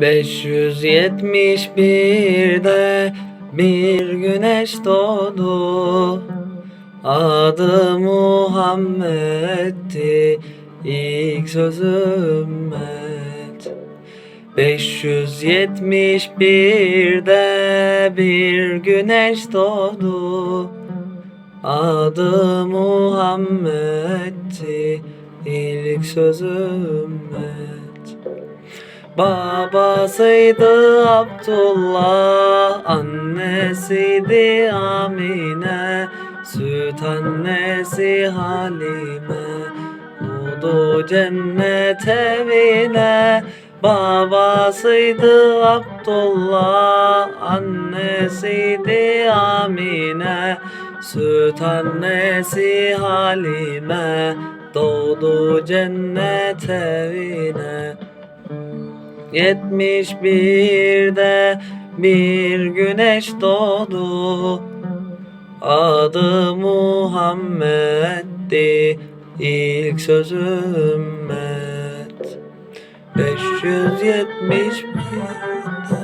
571'de bir güneş doğdu. Adı Muhammed'ti ilk sözü ümmet 571'de bir güneş doğdu. Adı Muhammed'ti ilk sözü ümmet Babasıydı Abdullah, annesiydi Amine, süt annesi Halime, oldu cennet evine. Babasıydı Abdullah, annesiydi Amine, süt annesi Halime, doğdu cennet evine. 71'de bir güneş doğdu. Adı Muhammed'di ilk sözü ümmet 571'de